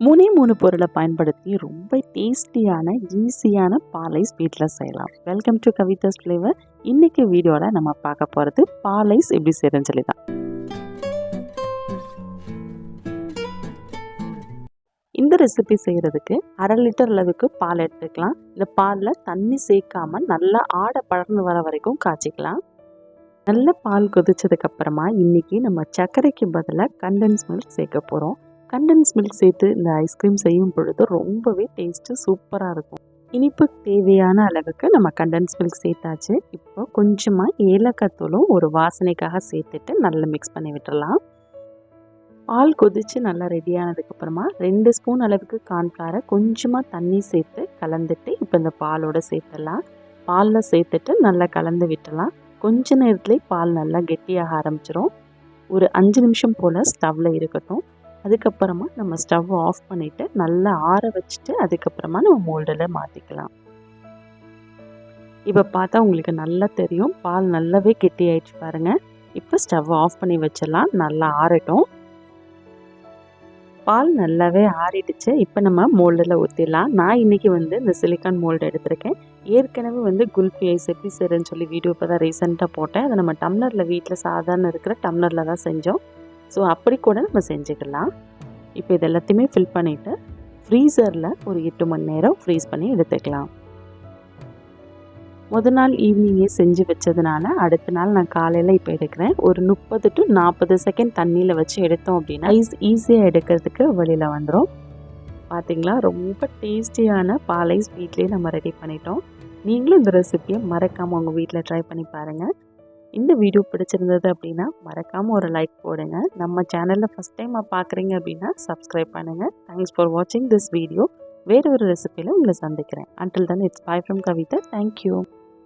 மூணே மூணு பொருளை பயன்படுத்தி ரொம்ப டேஸ்டியான ஈஸியான பாலைஸ் வீட்டில் செய்யலாம். வெல்கம் டு கவிதாஸ் ஃப்ளேவர் இன்றைக்கி வீடியோவில் நம்ம பார்க்க போகிறது பாலைஸ் எப்படி செய்கிறேன்னு சொல்லி தான் இந்த ரெசிபி செய்கிறதுக்கு அரை லிட்டர் அளவுக்கு பால் எடுத்துக்கலாம். இந்த பாலில் தண்ணி சேர்க்காம நல்லா ஆடை படர்ந்து வர வரைக்கும் காய்ச்சிக்கலாம். நல்ல பால் கொதிச்சதுக்கப்புறமா இன்றைக்கி நம்ம சர்க்கரைக்கு பதிலாக கண்டென்ஸ் மில்க் சேர்க்க போகிறோம் கண்டன்ஸ் மில்க் சேர்த்து இந்த ஐஸ்கிரீம் செய்யும் பொழுது ரொம்பவே டேஸ்ட்டு சூப்பராக இருக்கும். இனிப்பு தேவையான அளவுக்கு நம்ம கண்டன்ஸ் மில்க் சேர்த்தாச்சு. இப்போ கொஞ்சமாக ஏலக்காய் தூளும் ஒரு வாசனைக்காக சேர்த்துட்டு நல்லா மிக்ஸ் பண்ணி விட்டுடலாம் பால் கொதித்து நல்லா ரெடி ஆனதுக்கப்புறமா ரெண்டு ஸ்பூன் அளவுக்கு கார்ன்ஃப்ளவரை கொஞ்சமாக தண்ணி சேர்த்து கலந்துட்டு இப்போ இந்த பாலோடு சேர்த்துடலாம். பாலில் சேர்த்துட்டு நல்லா கலந்து விட்டுடலாம். கொஞ்ச நேரத்துலேயே பால் நல்லா கெட்டியாக ஆரம்பிச்சிடும் ஒரு அஞ்சு நிமிஷம் போல் ஸ்டவ்வில் இருக்கட்டும். அதுக்கப்புறமா நம்ம ஸ்டவ் ஆஃப் பண்ணிவிட்டு நல்லா ஆற வச்சுட்டு அதுக்கப்புறமா நம்ம மோல்டில் மாற்றிக்கலாம் இப்போ பார்த்தா உங்களுக்கு நல்லா தெரியும். பால் நல்லாவே கெட்டி ஆயிடுச்சு பாருங்கள் இப்போ ஸ்டவ் ஆஃப் பண்ணி வச்சிடலாம். நல்லா ஆறட்டும். பால் நல்லாவே ஆறிடுச்சு. இப்போ நம்ம மோல்டில் ஊற்றிடலாம் நான் இன்றைக்கி வந்து இந்த சிலிக்கான் மோல்டு எடுத்திருக்கேன். ஏற்கனவே வந்து குல்ஃபி ஐஸ் எப்படி செய்கிறேன்னு சொல்லி வீடியோ இப்போ தான் ரீசெண்டாக போட்டேன். அதை நம்ம டம்ளரில் வீட்டில் சாதாரண இருக்கிற டம்ளரில் தான் செஞ்சோம். ஸோ அப்படி கூட நம்ம செஞ்சுக்கலாம். இப்போ இது எல்லாத்தையுமே ஃபில் பண்ணிவிட்டு ஃப்ரீசரில் ஒரு எட்டு மணி நேரம் ஃப்ரீஸ் பண்ணி எடுத்துக்கலாம். முத நாள் ஈவினிங்கே செஞ்சு வச்சதுனால அடுத்த நாள் நான் காலையில் இப்போ எடுக்கிறேன். ஒரு முப்பது டு நாற்பது செகண்ட் தண்ணியில் வச்சு எடுத்தோம் அப்படின்னா ஐஸ் ஈஸியாக எடுக்கிறதுக்கு வெளியில் வந்துடும் பார்த்திங்களா ரொம்ப டேஸ்டியான பால் ஐஸ் வீட்லேயே நம்ம ரெடி பண்ணிட்டோம். நீங்களும் இந்த ரெசிப்பியை மறக்காமல் உங்கள் வீட்டில் ட்ரை பண்ணி பாருங்கள் இந்த வீடியோ பிடிச்சிருந்தது அப்படின்னா மறக்காமல் ஒரு லைக் போடுங்க. நம்ம சேனலில் ஃபஸ்ட் டைமாக பார்க்குறீங்க அப்படின்னா சப்ஸ்கிரைப் பண்ணுங்கள் தேங்க்ஸ் ஃபார் வாட்சிங் திஸ் வீடியோ வேறு ஒரு ரெசிப்பியில் உங்களை சந்திக்கிறேன். Until then it's bye from Kavitha thank you